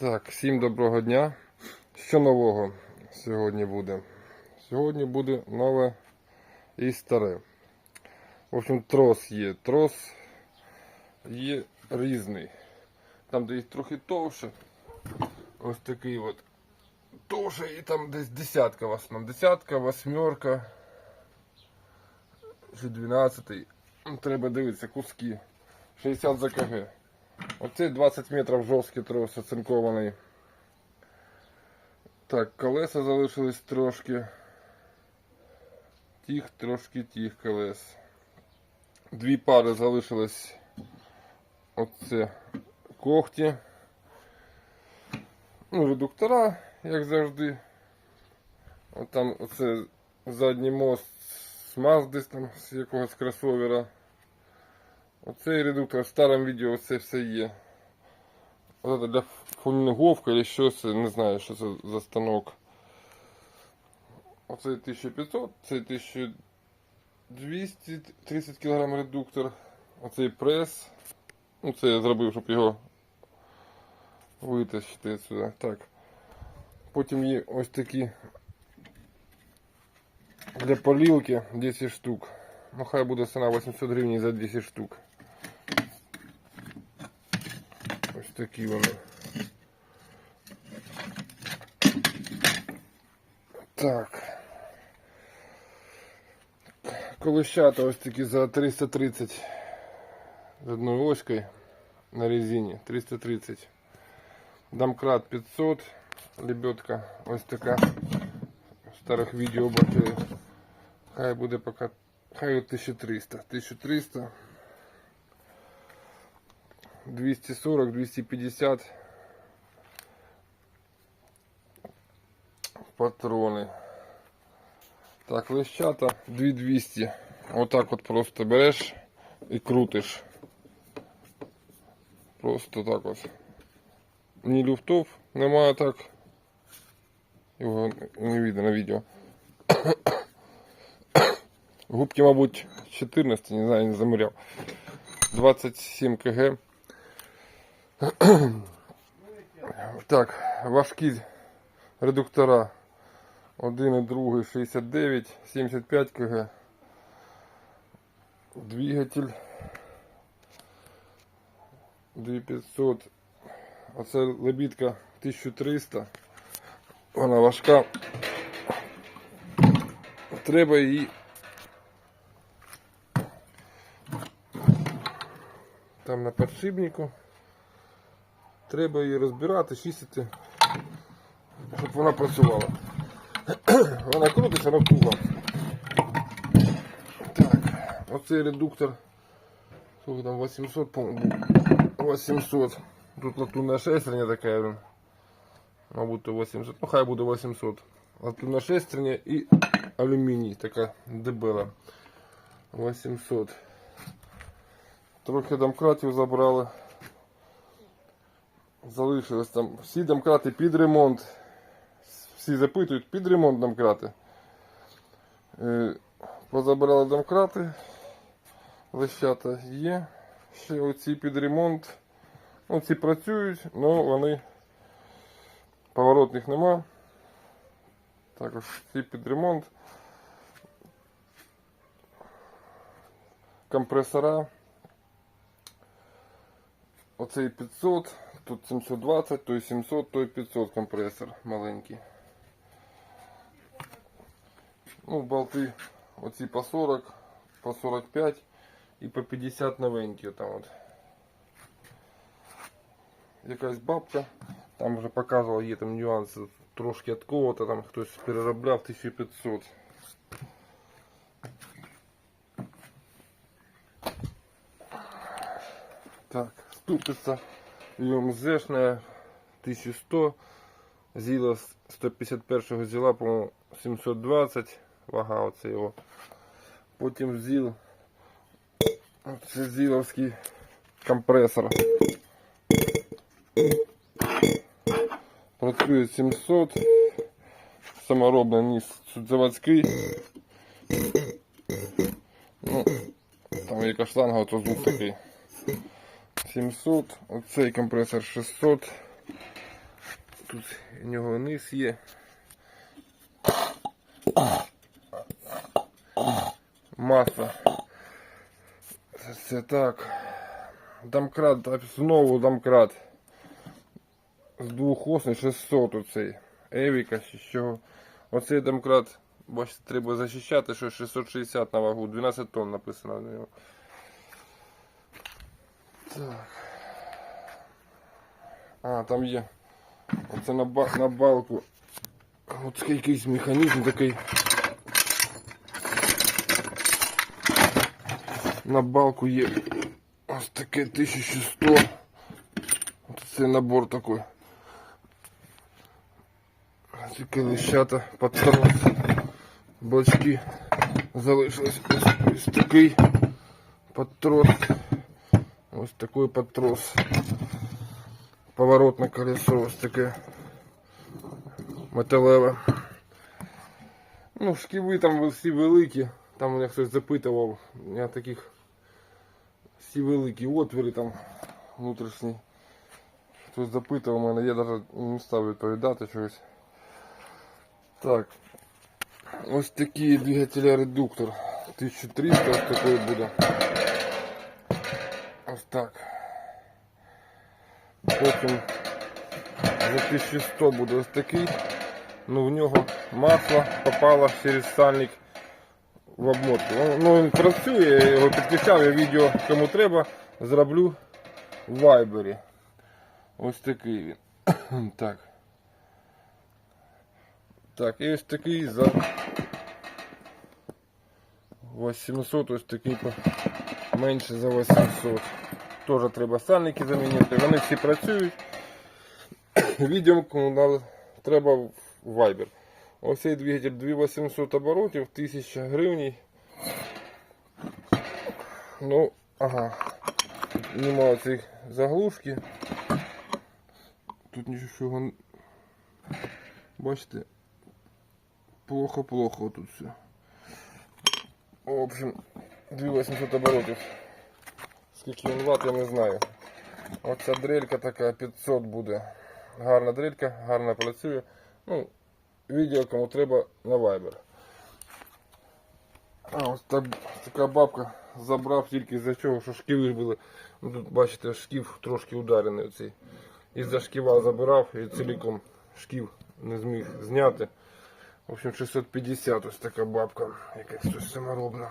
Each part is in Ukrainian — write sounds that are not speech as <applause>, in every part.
Так, всім доброго дня. Що нового сьогодні буде? Сьогодні буде нове і старе. В общем, трос є. Трос є різний. Там десь трохи товше. Ось такий от. Товше і там десь десятка в основному. Десятка, восьмерка. Чи 12. Треба дивитися, куски. 60 за КГ. Оце 20 метрів жорсткий трос оцинкований. Так, колеса залишились трошки. Тих, трошки тих колес. Дві пари залишились. Оце когті. Ну, редуктора, як завжди. От там оце задній мост з Мазди, там, з якогось кросовера. Оцей редуктор в старому відео це все є. Оце для фуміговка чи що це, не знаю, що це за станок. Оцей 1500, цей 1200, 30 кг редуктор. Оцей прес. Ну, це я зробив, щоб його витащити сюди. Так. Потім є ось такі для полілки 10 штук. Ну хай буде ціна 800 гривень за 10 штук. такі вони. Так. Колещата ось такі за 330 з одною оською на резині. 330. Домкрат 500. Лебедка ось така. В старих відео бачили. Хай буде поки. Хай от 1300. 1300. 240, 250 патрони. Так, лещата 2200. Отак от просто береш і крутиш. Просто так от. Ні люфтов немає так. Його не видно на відео. Губки, мабуть, 14, не знаю, не заміряв. 27 кг. <clears throat> Так, важкі редуктора. Один і другий 69, 75 кг. Двигатель 2500. Оце лебідка 1300. Вона важка. Треба її там на подшипнику. Треба її розбирати, чистити, щоб вона працювала. <clears throat> Вона крутиться на кругом. Так, оцей редуктор. Сколько там 800, по-моєму, був. 800. Тут латунна шестерня така, блин. мабуть, то 800. Ну, хай буде 800. Латунна шестерня і алюміній, така дебела. 800. Трохи домкратів забрали. Залишилось там всі домкрати під ремонт. Всі запитують під ремонт домкрати. Е, Позабирали домкрати. Лещата є. Ще оці під ремонт. Ну, ці працюють, але вони поворотних нема. Також ці під ремонт. Компресора. Оцей 500, тут 720, той 700, той 500 компресор маленький. Ну, болти оці по 40, по 45 і по 50 новенькі там от. Якась бабка, там вже показував, є там нюанси, трошки від кого-то, там хтось переробляв 1500. Так, ступица ЮМЗшная 1100. Зіла 151-го зіла, по-моєму, 720 вага оце його. Потім зіл. Це зіловський компресор. Працює 700. Саморобний ніс заводський. Ну, там яка шланга, то звук такий. 700, оцей компресор 600, Тут у нього низ є. Масло. Це, так. Домкрат, знову домкрат. З двохосний 600 оцей. Евіка чи що. Оцей домкрат, бачите, треба захищати, що 660 на вагу, 12 тонн написано на нього. Так. А, там є. Оце на, ба на балку. От якийсь механізм такий. На балку є ось таке 1100. Ось це набор такий. Тільки лищата патрон. Бачки залишились ось, ось такий патрон. Ось такий патрос. Поворотне колесо ось таке металеве. Ну, шківи там всі великі. Там мене хтось запитував. Я таких всі великі отвори там внутрішні. Хтось запитував мене, я навіть не став відповідати чогось. Так. Ось такий двигателя редуктор. 1300 ось такий буде. Ось так. Потім за 1100 буде ось такий. Ну в нього масло попало через сальник в обмотку. Ну, Ну він працює, я його підключав, я відео кому треба, зроблю в вайбері. Ось такий він. <clears throat> Так. Так, і ось такий за 800, ось такий менше за 800. Теж треба сальники замінити. Вони всі працюють. <coughs> Відео кому надо, треба в Viber. Ось цей двигатель 2800 оборотів, 1000 гривень. Ну, ага. Нема цієї заглушки. Тут нічого. Бачите? Плохо-плохо тут все. В общем, 2800 оборотів. Скільки він ватт, я не знаю. Оця дрелька така 500 буде. Гарна дрелька, гарно працює. Ну, відео кому треба на Viber. А ось так, така бабка забрав тільки за чого, що шківи були. Ну, тут бачите, шків трошки ударений оцей. Із-за шківа забирав і ціліком шків не зміг зняти. В общем, 650 ось така бабка, якась щось саморобна.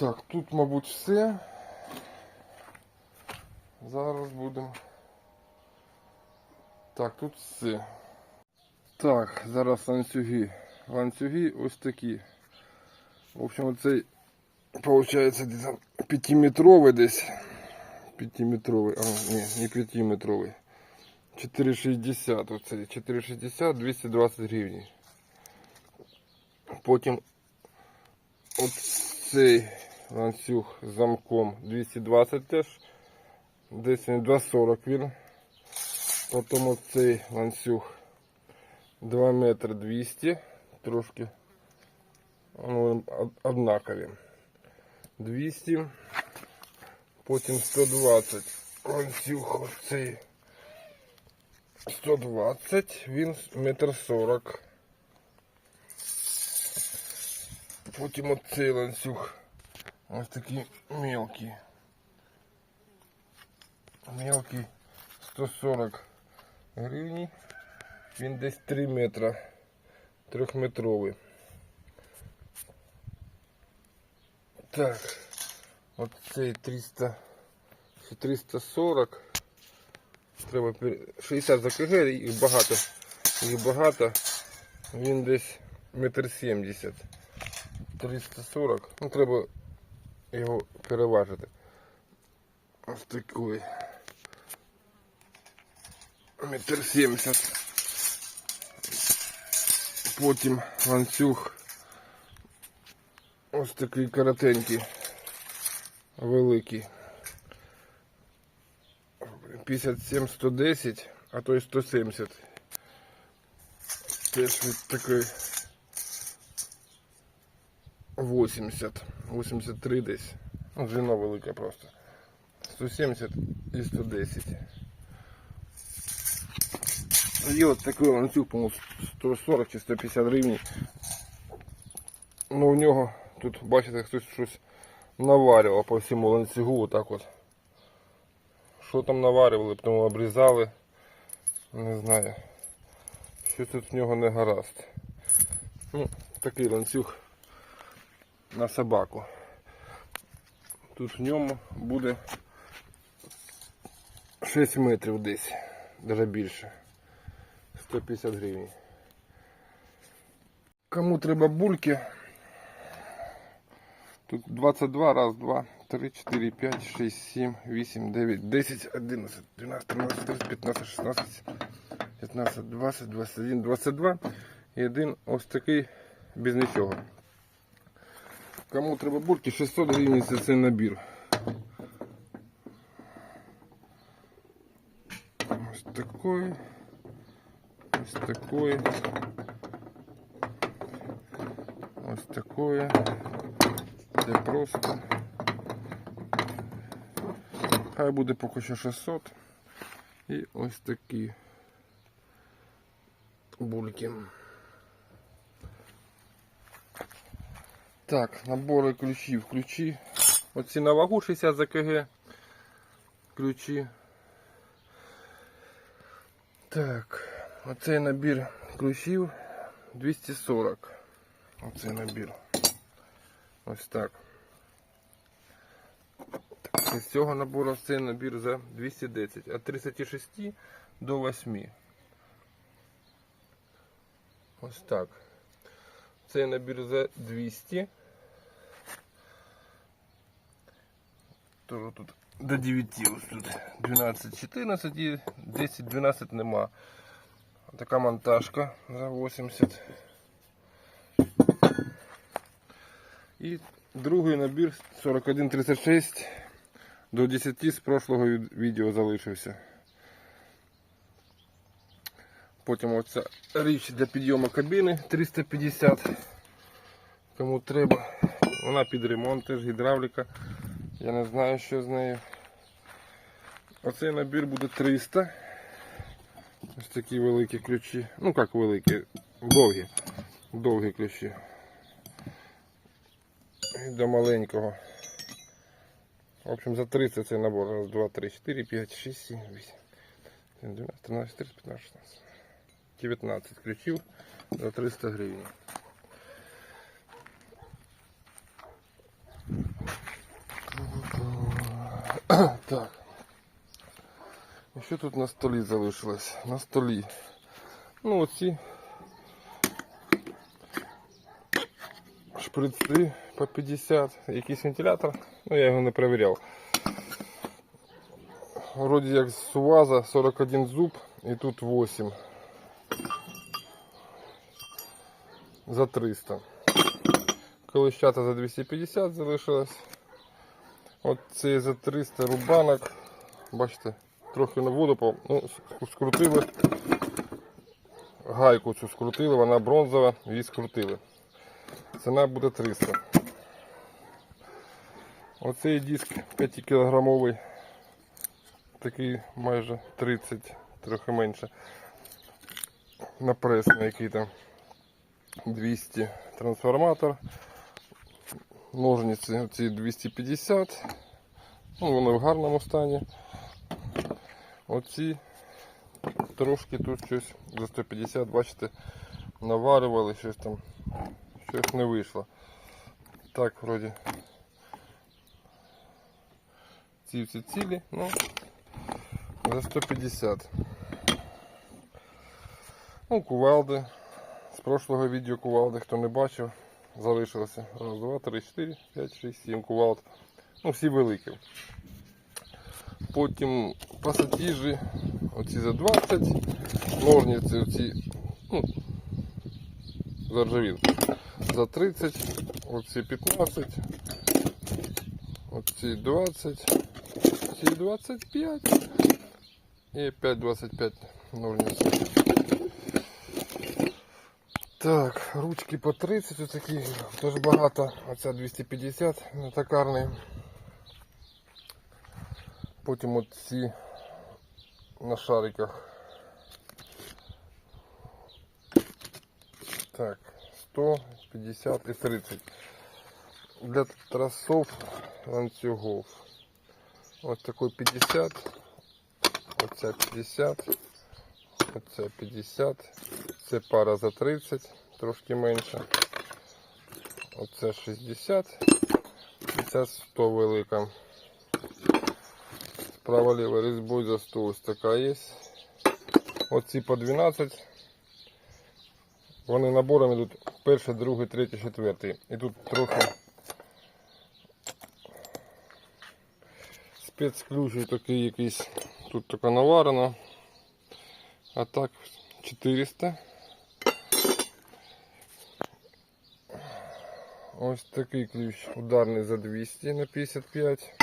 Так, тут, мабуть, все. Зараз будемо. Так, тут все. Так, зараз ланцюги. Ланцюги ось такі. В общем, оцей, виходить, десь 5-метровий десь. 5-метровий, а, ні, не 5-метровий. 4,60 оцей. 4,60, 220 гривень. Потім оцей ланцюг з замком 220 теж. Десь він 2,40 він. Потім оцей ланцюг 2 метри 200, трошки ну, однакові. 200, потім 120. Ланцюг оцей 120, він метр 40. Потім оцей ланцюг ось такий мелкий. Мелкий 140 гривень. Він десь 3 метра. Трьохметровий. Так. От цей 300. чи 340. Треба пер- 60 за КГ, їх багато. Їх багато. Він десь метр 70. 340. Ну треба його переважити. Ось такий. Метр 70. Потім ланцюг. Ось такий коротенький. Великий. 57, 110, а то й 170. Теж від такий 80, 83 десь. Ну, велика просто. 170 і 110. Є от такий ланцюг, по-моєму, 140 чи 150 гривень. Ну, у нього тут, бачите, хтось щось наварював по всьому ланцюгу, отак от. Що там наварювали, потім обрізали. Не знаю. Що тут в нього не гаразд. Ну, такий ланцюг на собаку. Тут в ньому буде 6 метрів десь, навіть більше. 150 гривень. Кому треба бульки? Тут 22, раз, два, три, 4, 5, 6, 7, 8, 9, 10, 11, 12, 13, 14, 15, 16, 15, 20, 21, 22. І один ось такий без нічого. Кому треба бульки, 600 гривень це цей набір. Ось такий. Ось такий. Ось такое. Це просто. Хай буде поки що 600. І ось такі бульки. Так, набори ключів. Ключі. Оці на вагу 60 за КГ. Ключі. Так, оцей набір ключів 240. Оцей набір. Ось так. Із цього набору цей набір за 210, від 36 до 8. Ось так. Цей набір за 200. Тоже тут до 9 ось тут 12, 14 і 10, 12 нема. Така монтажка за 80. І другий набір 4136 до 10 з прошлого відео залишився. Потім оця річ для підйому кабіни 350. Кому треба. Вона під ремонт, теж гідравліка. Я не знаю, що з нею. Оцей набір буде 300. Ось такі великі ключі. Ну як великі, довгі. Довгі ключі. І до маленького. В общем, за 30 цей набор. Раз, два, три, 4, 5, 6, 7, 8, 12, 13, 14, 15, 16. 19 ключів за 300 гривень. Так. Що тут на столі залишилось? На столі. Ну оці шприци по 50, якийсь вентилятор, ну я його не перевіряв. Вроді як з Суваза 41 зуб і тут 8 за 300. Колищата за 250 залишилось. От за 300 рубанок. Бачите, трохи на воду ну, скрутили. Гайку цю скрутили, вона бронзова, її скрутили. Ціна буде 300. Оцей диск 5 кілограмовий, такий майже 30, трохи менше. На прес, на який там 200 трансформатор. Ножниці ці 250. Ну, вони в гарному стані. Оці трошки тут щось за 150, бачите, наварювали щось там, щось не вийшло. Так, вроді. Ці всі цілі, ну, за 150. Ну, кувалди. З прошлого відео кувалди, хто не бачив, залишилося. Раз, два, три, чотири, п'ять, шість, сім кувалд. Ну, всі великі. Потім пасатіжі, оці за 20, ножниці оці, ну, заржавінки. За 30, оці 15, оці 20, ці 25 і 5,25 ножниці. Так, ручки по 30 отакі, теж багато. Оця 250 натакарний. Потім от ці на шариках Так, 100, 50 і 30. Для тросов ланцюгов. Ось такой 50. Оця 50. Оця 50. Це пара за 30, трошки менше. Оце 60. І ця 100 велика. Справа ліва різьбою за 100 ось така є. Оці по 12. Вони набором йдуть перший, другий, третій, четвертий. І тут трохи спецключ такий якийсь. Тут така наварена. А так 400. Ось такий ключ ударний за 200 на 55.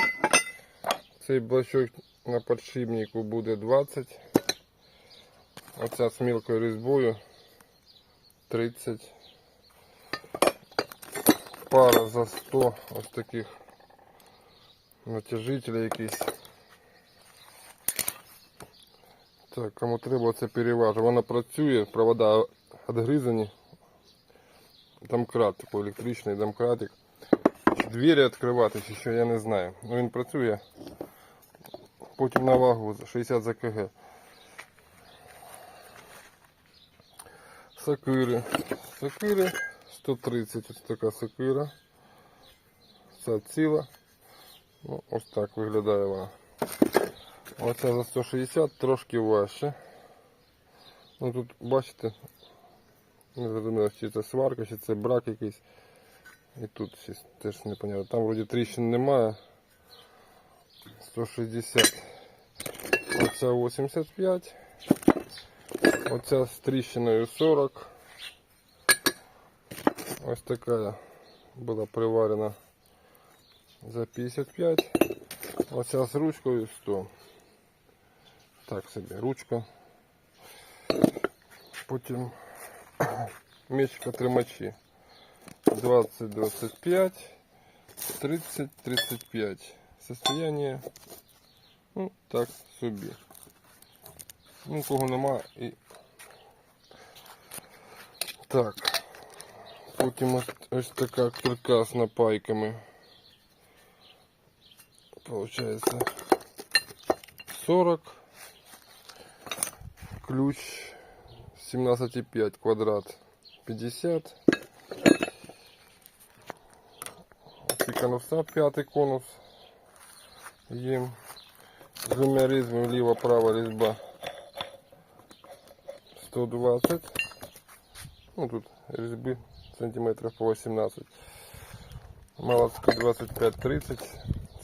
Цей блочок на подшипнику буде 20. Оця з мілкою різьбою 30. Пара за 100 ось таких натяжителей якийсь. Так, кому треба це переважу. Вона працює, провода відгризані. Домкрат, такий електричний домкратик. Чи двері відкривати, що, я не знаю. Ну він працює. Потім на вагу 60 за кг. Сокири. Сокири 130, ось така сокира. Ця ціла. Ну, ось так виглядає вона. Оця за 160 трошки важче. Ну тут бачите, не зрозуміло, чи це сварка, чи це брак якийсь. І тут теж непонятно. Там вроді тріщин немає. 160. Оця 85. Оця з тріщиною 40. Ось така була приварена за 55. Оця з ручкою 100. Так собі, ручка. Потім <coughs> мечка тримачі. 20, 25, 30, 35. Состояние, ну, так собі. Ну, кого нема і. Так. Потім ось, ось така кирка з напайками. Получається 40. Ключ 17,5 квадрат 50. Ці конуса, п'ятий конус. Їм з двома різьбами ліва права різьба 120. Ну тут різьби сантиметрів по 18. Молотка 25-30.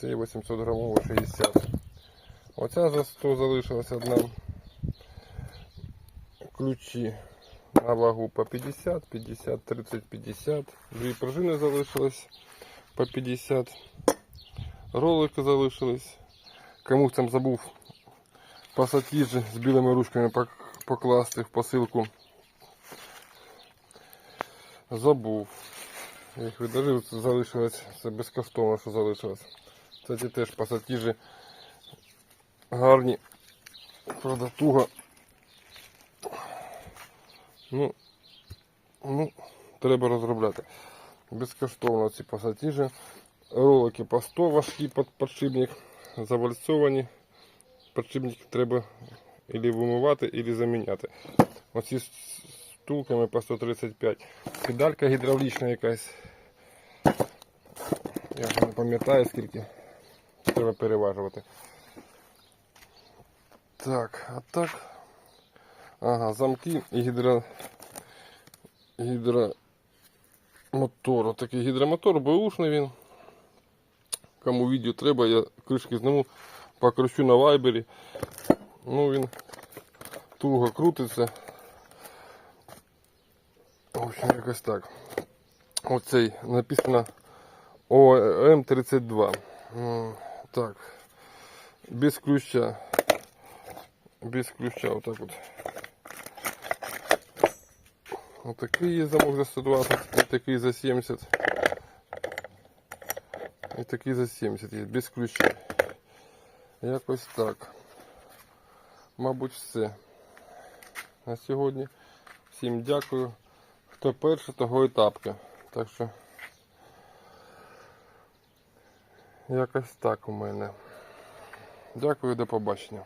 Це 800 грамова 60. Оця за 100 залишилась одна. Ключі на вагу по 50, 50, 30, 50. Дві пружини залишилось по 50. Ролики залишились. Комусь там забув пасатіжі з білими ручками покласти в посилку. Забув. Я їх відложив, це залишилось. Це безкоштовно, що залишилось. Кстати, теж пасатіжі гарні. Правда, туго. Ну, ну, треба розробляти. Безкоштовно ці пасатіжі. Ролики по 100 важкі під подшипник, завальцовані. Подшипник треба або вимивати, або заміняти. Оці з втулками по 135. Педалька гідравлічна якась. Я вже не пам'ятаю скільки. Треба переважувати. Так, а так. Ага, замки і гідро... гідромотор. Такий гідромотор, беушний він. Кому відео треба, я кришки зніму, покручу на вайбері. Ну він туго крутиться. В общем, якось так. Оцей написано ОМ32. Так. Без ключа. Без ключа, вот так вот. Вот такий є замок за 120, і такий за 70. І такий за 70 є, без ключа. Якось так. Мабуть, все. На сьогодні. Всім дякую. Хто перший, того і тапки. Так що якось так у мене. Дякую, до побачення.